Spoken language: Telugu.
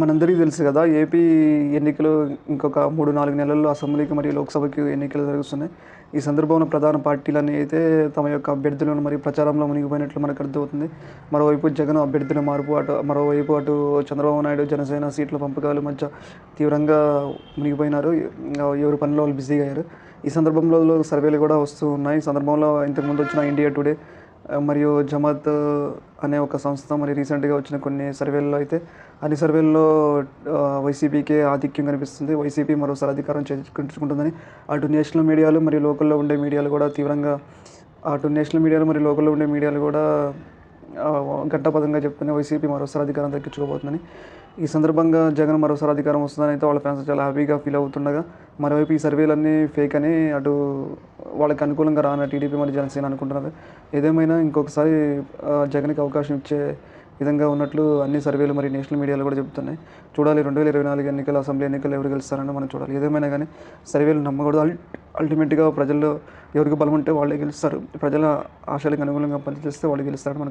మనందరికీ తెలుసు కదా ఏపీ ఎన్నికలు ఇంకొక మూడు నాలుగు నెలల్లో అసెంబ్లీకి మరియు లోక్సభకి ఎన్నికలు జరుగుతున్నాయి. ఈ సందర్భంలో ప్రధాన పార్టీలన్నీ అయితే తమ యొక్క అభ్యర్థులను మరియు ప్రచారంలో మునిగిపోయినట్లు మనకు అర్థమవుతుంది. మరోవైపు జగన్ అభ్యర్థుల మార్పు అటు మరోవైపు అటు చంద్రబాబు నాయుడు జనసేన సీట్ల పంపకాల మధ్య తీవ్రంగా మునిగిపోయినారు. ఎవరి పనిలో వాళ్ళు బిజీగా అయ్యారు. ఈ సందర్భంలో సర్వేలు కూడా వస్తూ ఉన్నాయి. ఈ సందర్భంలో ఇంతకుముందు వచ్చిన ఇండియా టుడే మరియు జమాత్ అనే ఒక సంస్థ మరి రీసెంట్గా వచ్చిన కొన్ని సర్వేల్లో అయితే అన్ని సర్వేల్లో వైసీపీకే ఆధిక్యం కనిపిస్తుంది. వైసీపీ మరోసారి అధికారం చేసుకుంటుందని అటు నేషనల్ మీడియాలు మరియు లోకల్లో ఉండే మీడియాలు కూడా తీవ్రంగా అటు నేషనల్ మీడియాలు మరియు లోకల్లో ఉండే మీడియాలు కూడా ఆ, ఘంటాపదంగా వైసీపీ మరోసారి అధికారం దక్కించుకోబోతుందని. ఈ సందర్భంగా జగన్ మరోసారి అధికారం వస్తుందని అయితే వాళ్ళ ఫ్యాన్స్ చాలా హ్యాపీగా ఫీల్ అవుతుండగా మరోవైపు ఈ సర్వేలన్నీ ఫేక్ అని అటు వాళ్ళకి అనుకూలంగా రాన టీడీపీ మరియు జనసేన అనుకుంటున్నారు ఏదేమైనా ఇంకొకసారి జగన్కి అవకాశం ఇచ్చే విధంగా ఉన్నట్లు అన్ని సర్వేలు మరి నేషనల్ మీడియాలో కూడా చెబుతున్నాయి. చూడాలి రెండు వేల ఇరవై నాలుగు ఎన్నికలు అసెంబ్లీ ఎన్నికలు ఎవరు గెలుస్తారని మనం చూడాలి. ఏదేమైనా కానీ సర్వేలు నమ్మకూడదు. అల్ అల్టిమేట్గా ప్రజల్లో ఎవరికి బలం ఉంటే వాళ్ళే గెలుస్తారు. ప్రజల ఆశలకు అనుగుణంగా పనిచేస్తే వాళ్ళు గెలుస్తారని మనం